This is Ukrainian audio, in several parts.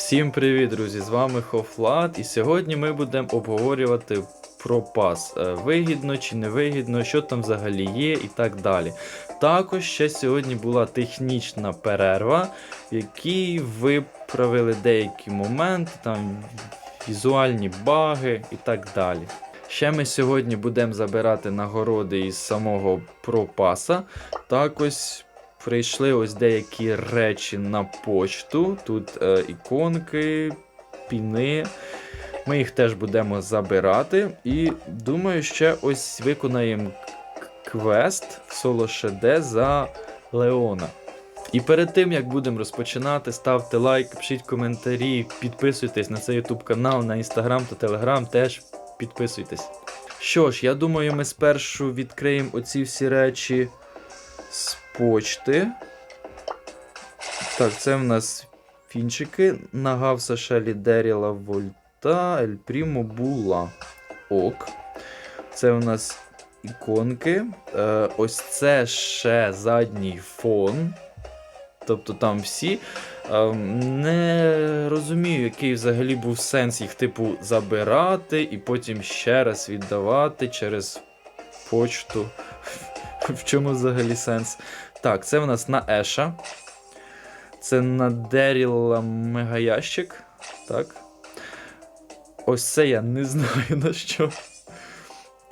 Всім привіт, друзі! З вами Хофлат, і сьогодні ми будемо обговорювати про пас. Е, Вигідно чи не вигідно, що там взагалі є і так далі. Також ще сьогодні була технічна перерва, в якій виправили деякі моменти, там візуальні баги і так далі. Ще ми сьогодні будемо забирати нагороди із самого пропаса. Також прийшли ось деякі речі на почту. Тут е, іконки, піни. Ми їх теж будемо забирати. І думаю, ще ось виконаємо квест в соло ШД за Леона. І перед тим як будемо розпочинати, ставте лайк, пишіть коментарі, підписуйтесь на цей YouTube канал, на інстаграм та телеграм теж підписуйтесь. Що ж, я думаю, ми спершу відкриємо оці всі речі почти. Так, це в нас фінчики. Нагавса Шелі Деріла Вольта, Ель Прімо Була. Ок. Це у нас іконки. Е, ось це ще задній фон. Тобто там всі. Е, не розумію, який взагалі був сенс їх, типу, забирати і потім ще раз віддавати через почту. В чому взагалі сенс? Так, це в нас на Еша. Це на Деріла мегаящик. Так. Ось це я не знаю на що.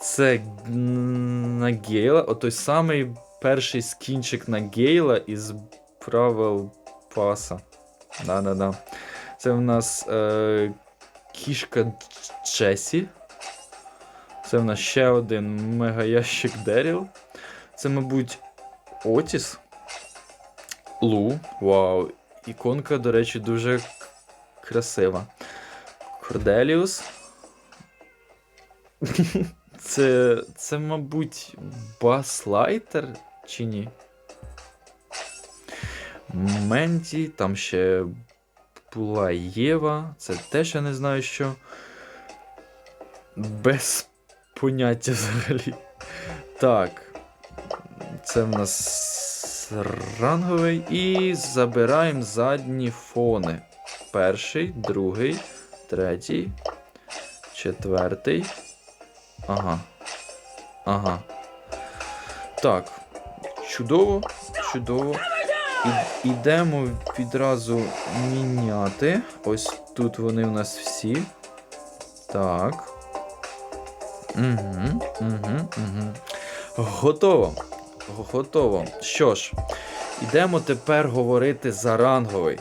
Це на Гейла. Отой самий перший скінчик на Гейла із правил паса. Да-да-да. Це в нас е, кішка Джесі. Це в нас ще один мегаящик Деріл. Це, мабуть, Отіс. Лу. Вау. Іконка, до речі, дуже красива. Корделіус. Це, це, мабуть, Баслайтер чи ні? Менті, там ще була Єва. Це теж я не знаю що. Без поняття взагалі. Так. Це в нас ранговий. І забираємо задні фони. Перший, другий, третій, четвертий. Ага. Ага. Так. Чудово, чудово. І, ідемо відразу міняти. Ось тут вони у нас всі. Так. Угу, угу, угу. Готово. Готово. Що ж, ідемо тепер говорити за ранговий.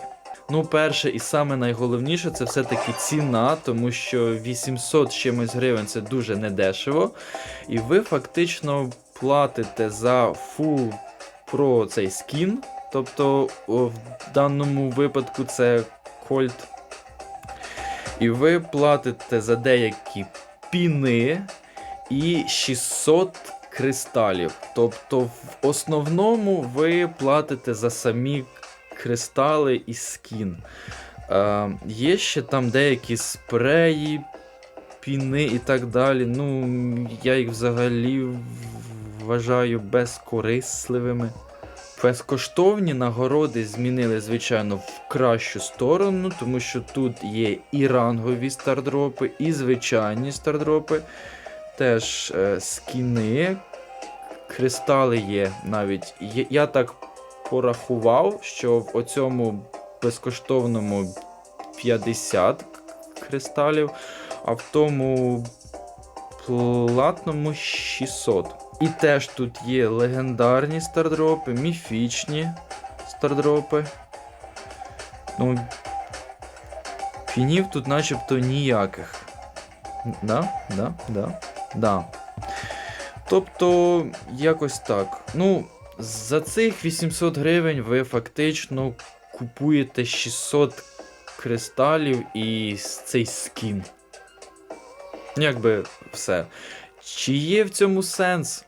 Ну, перше і саме найголовніше це все-таки ціна, тому що 800 з чимось гривень це дуже недешево. І ви фактично платите за full про цей скін. Тобто, в даному випадку це Кольт. І ви платите за деякі піни і 600 кристалів. Тобто, в основному ви платите за самі кристали і скін. Е, є ще там деякі спреї, піни і так далі. Ну, я їх взагалі вважаю безкорисливими. Безкоштовні нагороди змінили, звичайно, в кращу сторону, тому що тут є і рангові стардропи, і звичайні стардропи. Теж е, скіни, кристали є навіть. Я так порахував, що в оцьому безкоштовному 50 кристалів, а в тому платному 600. І теж тут є легендарні стардропи, міфічні стардропи. Ну, фінів тут начебто ніяких. Да? Да? Да? Да. Тобто, якось так. Ну, за цих 800 гривень ви фактично купуєте 600 кристалів і цей скін. Якби все. Чи є в цьому сенс?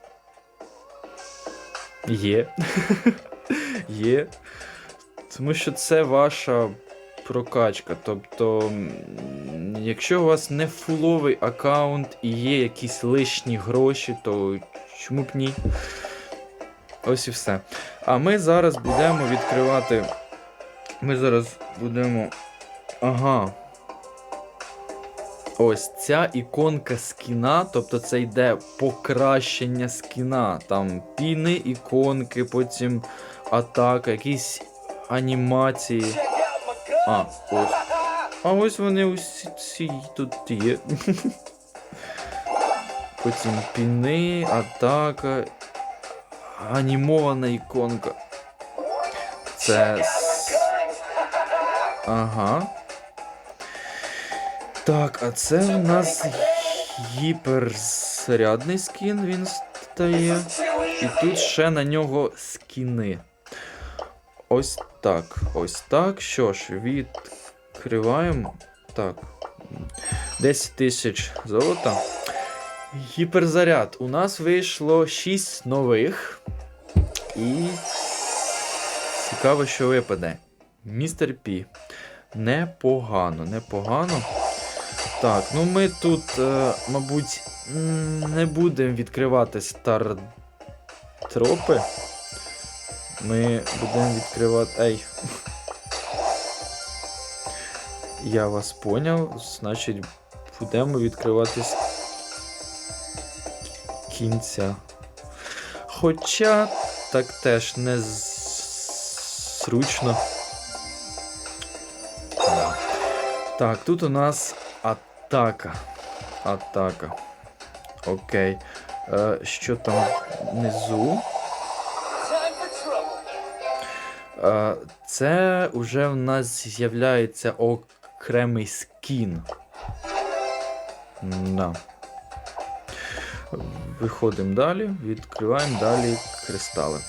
Є. Є. Тому що це ваша прокачка. Тобто, якщо у вас не фуловий аккаунт і є якісь лишні гроші, то чому б ні? Ось і все. А ми зараз будемо відкривати. Ми зараз будемо Ага. Ось ця іконка скіна, тобто це йде покращення скіна. Там піни, іконки, потім атака, якісь анімації. А, ось. А ось вони усі ці тут є. Потім піни, атака. Анімована іконка. Це. Ага. Так, а це в нас гіперзарядний скін він стає. І тут ще на нього скіни. Ось так. Ось так. Що ж, відкриваємо. Так. 10 тисяч золота. Гіперзаряд. У нас вийшло 6 нових. І цікаво, що випаде. Містер Пі. Непогано, непогано. Так, ну ми тут, е, мабуть, не будемо відкривати стартропи. Ми будемо відкривати. Ей. Я вас поняв. Значить, будемо відкривати з кінця. Хоча так теж не зручно. Так, тут у нас атака. Атака. Окей. Е, що там внизу? Е, це вже в нас з'являється окремий скін. Да. Виходимо далі, відкриваємо далі кристали.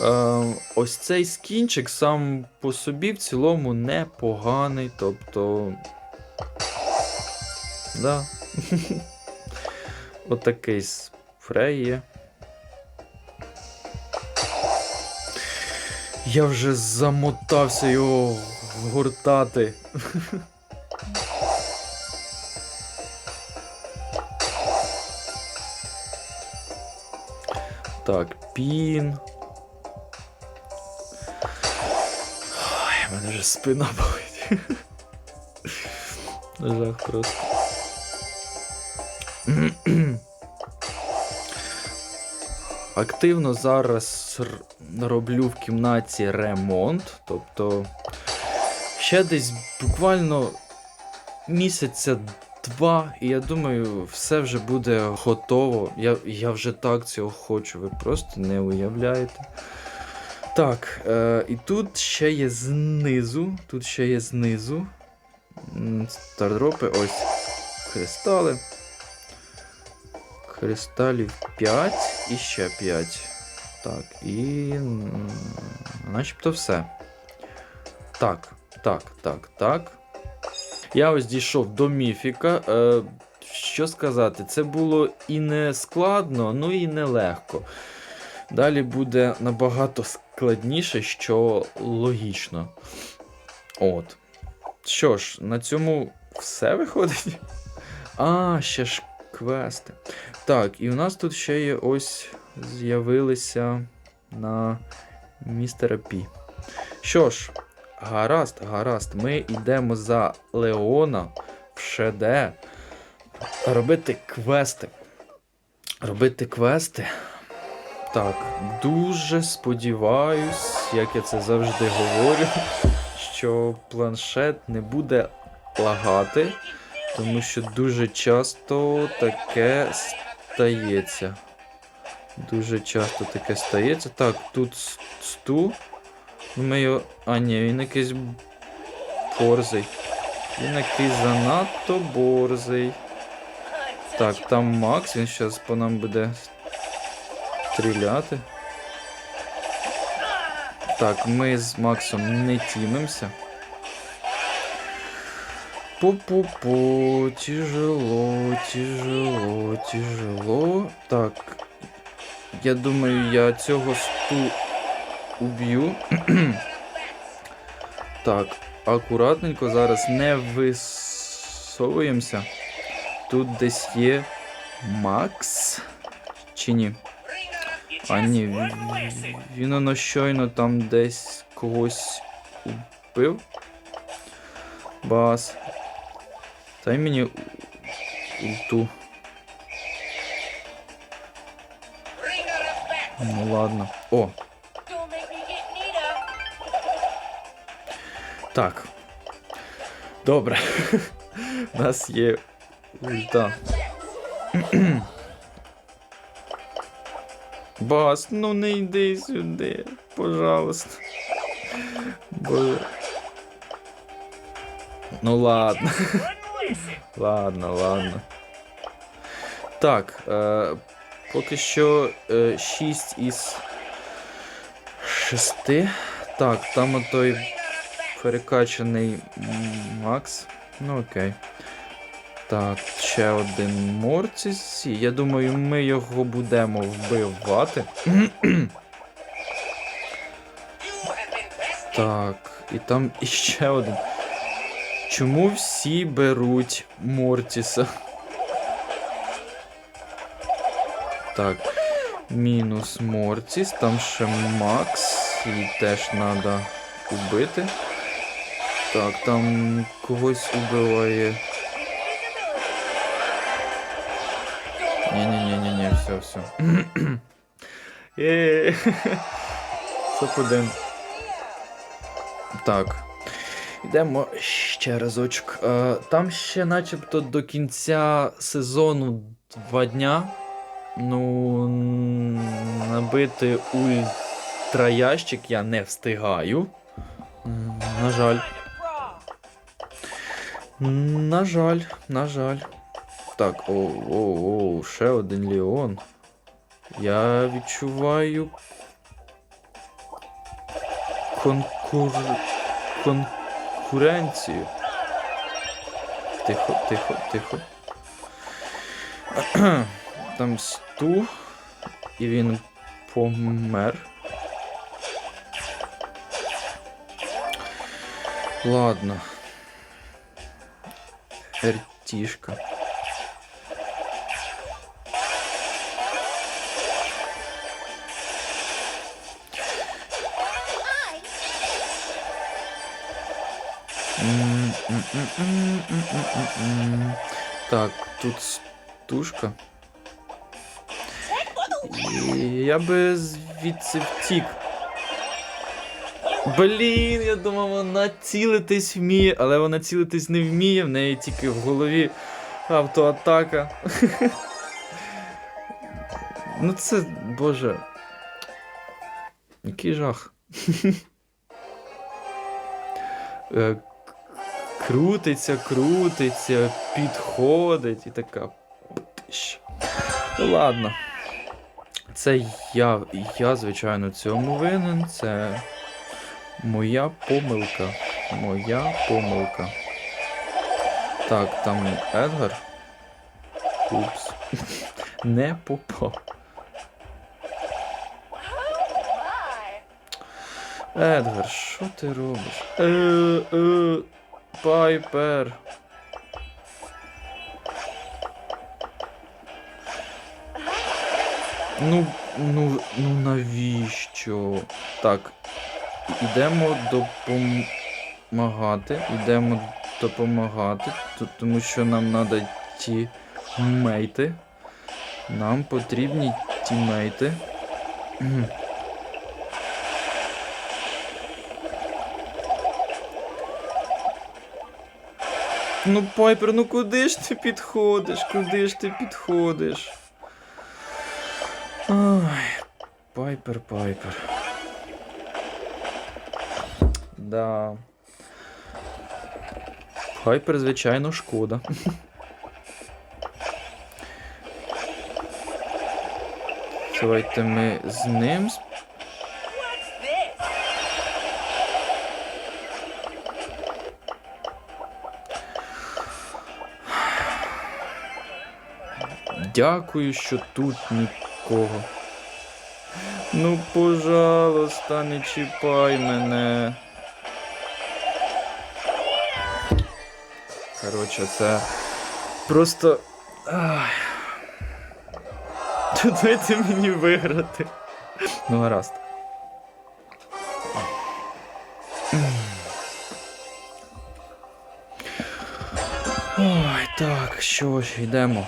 Е, ось цей скінчик сам по собі в цілому непоганий, тобто. Да. Отакий спрей є. Я вже замотався його гортати. Так, пін. Ой, мене вже спина болить. Жах просто. Активно зараз роблю в кімнаті ремонт. Тобто ще десь буквально місяця два, і я думаю, все вже буде готово. Я, я вже так цього хочу, ви просто не уявляєте. Так, е, і тут ще є знизу. Тут ще є знизу. Стардропи, ось кристали. Кристалів 5 і ще 5. Так, і. Начебто все. Так, так, так, так. Я ось дійшов до міфіка. Е, що сказати, це було і не складно, ну і не легко. Далі буде набагато складніше, що логічно. От. Що ж, на цьому все виходить. А, ще ж квести. Так, і у нас тут ще є ось з'явилися на містера Пі. Що ж, гаразд, гаразд, ми йдемо за Леона в ШД робити квести. Робити квести. Так, дуже сподіваюсь, як я це завжди говорю, що планшет не буде лагати, тому що дуже часто таке стається. Дуже часто таке стається. Так, тут сту. Ми його. А, ні, він якийсь борзий. Він якийсь занадто борзий. Так, там Макс, він зараз по нам буде стріляти. Так, ми з Максом не тімимося. Пу-пу-пу, тяжело, тяжело, тяжело. Так. Я думаю, я цього сту уб'ю. так, акуратненько зараз не висовуємося. Тут десь є Макс. Чи ні? А ні, він, воно щойно там десь когось убив. Бас. Дай мені ульту. Ну ладно. О, так. Добре. У нас є ульта. Бас, ну не йди сюди, пожалуйста. Боже. Ну ладно. Ладно, ладно. Так, е, поки що е, 6 із 6. Так, там отой перекачаний Макс. Ну окей. Так, ще один Мортіс. Я думаю, ми його будемо вбивати. Так, і там іще один. Чому всі беруть Мортіса? Так. Мінус Мортіс, там ще Макс, і теж треба убити. Так, там когось убиває. Ні-ні-ні-ні, все, все. Є. Топ-1. Так. Йдемо ще разочок. Е, Там ще начебто до кінця сезону два дня. Ну, набити ультраящик я не встигаю. На жаль. На жаль, на жаль. Так, о, о, о, ще один Леон. Я відчуваю конкур... конкуренцію. Тихо, тихо, тихо. Там сту, і він помер. Ладно. Ертішка. Так, тут стужка. Я би звідси втік. Блін, я думав, вона цілитись вміє, але вона цілитись не вміє, в неї тільки в голові автоатака. ну це, боже. Який жах. Крутиться, крутиться, підходить і така. Ну ладно. Це я, я, звичайно, цьому винен. Це моя помилка. Моя помилка. Так, там Едгар. Упс. Не попав. Едгар, що ти робиш? Е, е, Пайпер. Ну, ну, ну навіщо? Так. Ідемо допомагати. Ідемо допомагати. Тому що нам треба ті мейти. Нам потрібні тімейти. Ну, Пайпер, ну куди ж ти підходиш? Куди ж ти підходиш? Ай, Пайпер, Пайпер. Да. Пайпер, звичайно, шкода. Давайте ми з ним. Дякую, що тут нікого. Ну, пожалуйста, не чіпай мене. Коротше, це просто. Ах. Дайте мені виграти. Ну, гаразд. Ой, так, що ж, йдемо.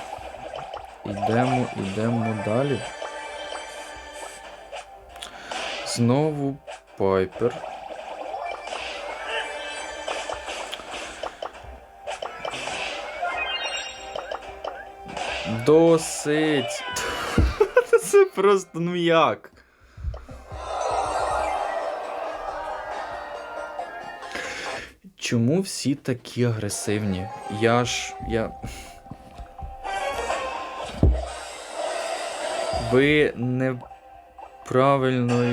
Йдемо, йдемо далі. Знову Пайпер. Досить. Це просто ну як. Чому всі такі агресивні? Я ж. я. Ви неправильно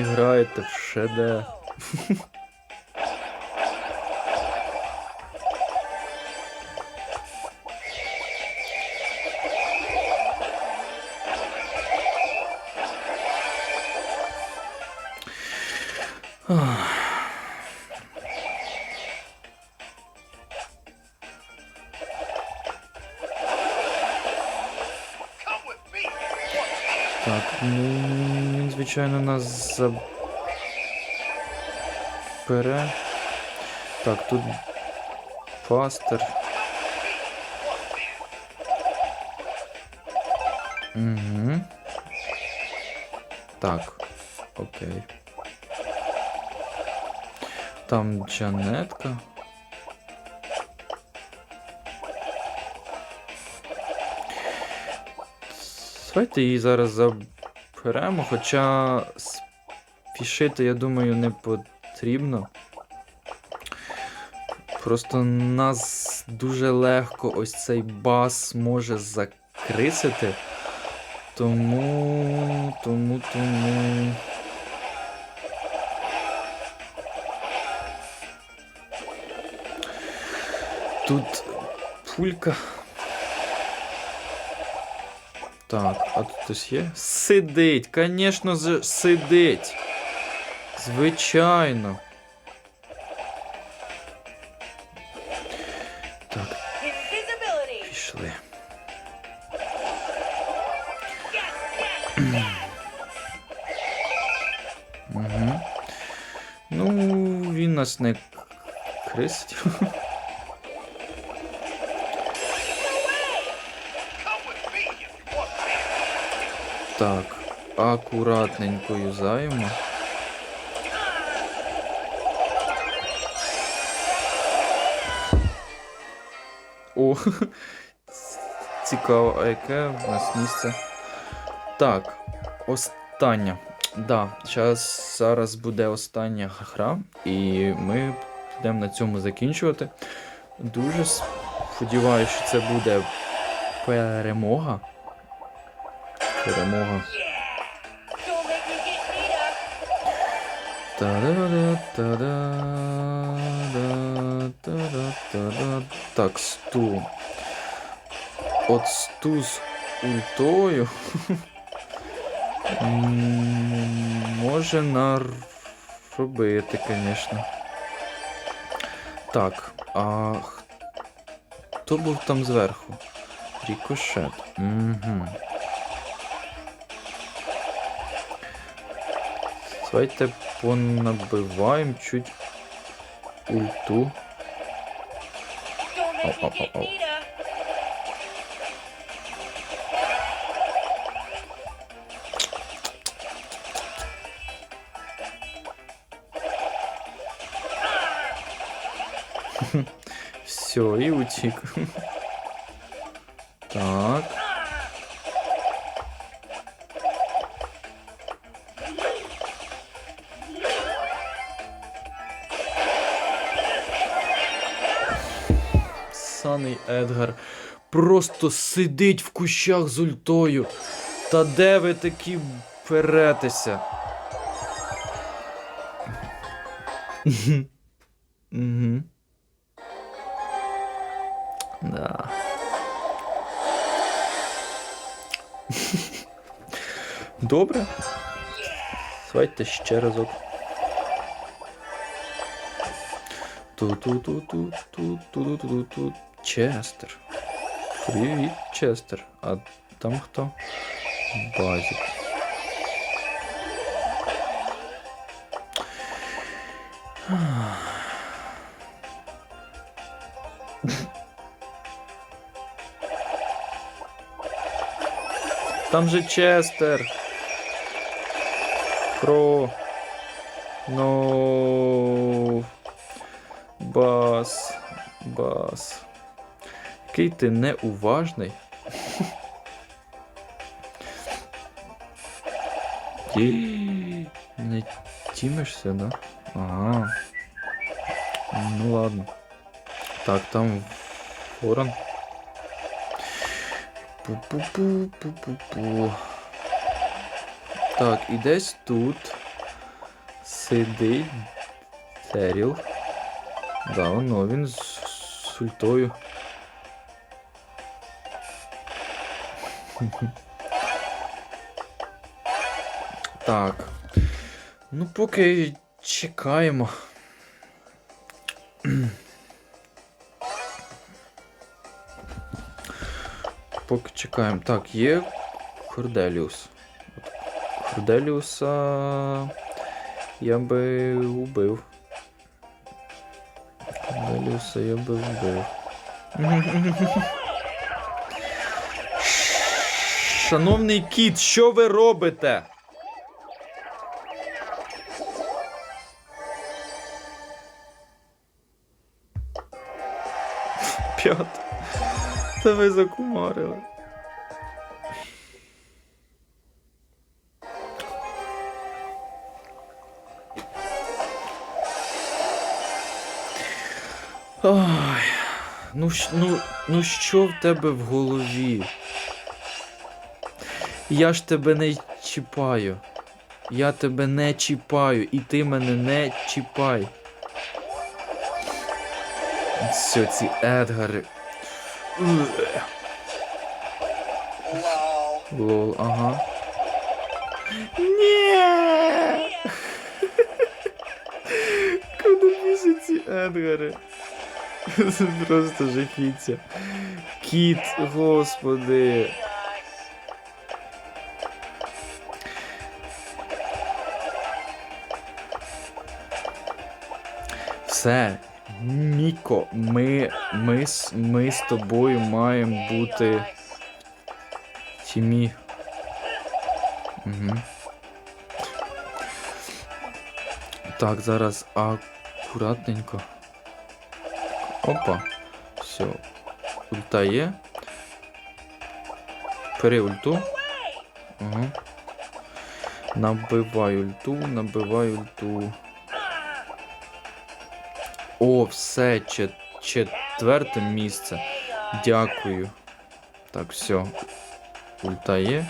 граєте в ШД. Він, звичайно, нас забере. Так, тут пастер. Угу. Так, окей. Там Джанетка. Давайте її зараз заберемо, хоча спішити, я думаю, не потрібно. Просто нас дуже легко ось цей бас може закрисити. Тому. Тому, тому. Тут пулька. Так, а тут хтось є? Сидить, звісно, ж сидить. Звичайно. Так, Invisibility. пішли. Угу. Ну, він нас не крисить. Так, акуратненько юзаємо. О, цікаво, а яке в нас місце? Так, остання. Да, зараз, зараз буде остання гра, і ми будемо на цьому закінчувати. Дуже сподіваюся, що це буде перемога. Та-да, та-да. Так, сту. От сту з ультою. Може наробити, звісно. Так, а хто був там зверху? Рікошет. Угу. Давайте понабиваємо чуть ульту. Ау, ау, ау, ау. Все, и утик. Так. Саний Едгар просто сидить в кущах з ультою. Та де ви такі перетеся? Да. Добре. Давайте ще разок. Ту-ту-ту-ту-ту-ту-ту-ту-ту. Честер. привет, Честер. А там кто? Базик. Там же Честер. Про. ну, Бас. Бас. Який ти неуважний. Ті- Не тімишся, да? Ага. Ну ладно. Так, там ворон. Пу-пу-пу, пу-пу-пу. Так, і десь тут сидить Теріл. Да, воно він з з ультою. Так. Ну, поки чекаємо. Поки чекаємо. Так, є Корделіус. Корделіуса я би убив. Корделіуса я би вбив. Шановний кіт, що ви робите? П'ят. Та ви закумарили. Ой, ну, ну, ну що в тебе в голові? Я ж тебе не чіпаю. Я тебе не чіпаю, і ти мене не чіпай. Все, ці Едгари. Лол, ага. Ні! Куди більше ці Едгари? Це просто жахіття. Кіт, господи. Все, Ніко, ми, ми, ми з тобою маємо бути в тімі. Угу. Так, зараз акуратненько. Опа. Все. Ульта є. Бери ульту. Ага. Набивай ульту, набивай ульту. О, все, чет- четверте місце. Дякую. Так, все. Ульта є.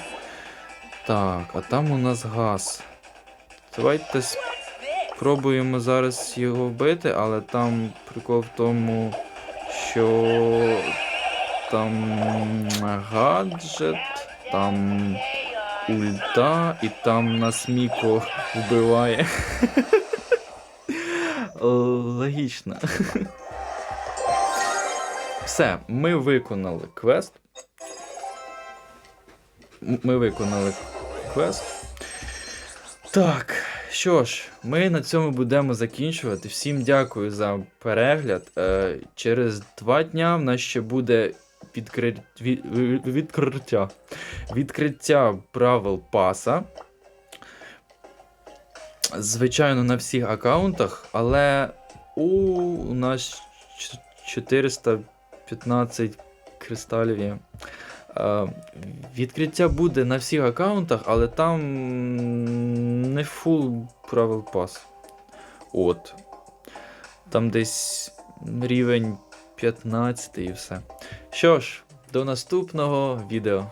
Так, а там у нас газ. Давайте спробуємо зараз його вбити, але там прикол в тому, що там гаджет, там ульта, і там нас Міко вбиває. Логічно. Все, ми виконали квест. Ми виконали квест. Так, що ж, ми на цьому будемо закінчувати. Всім дякую за перегляд. Е, через два дня в нас ще буде відкри... від... відкриття. Відкриття правил паса. Звичайно, на всіх аккаунтах, але у нас 415 кристалів є. Е, Відкриття буде на всіх аккаунтах, але там не фул правил пас. От. Там десь рівень 15 і все. Що ж, до наступного відео.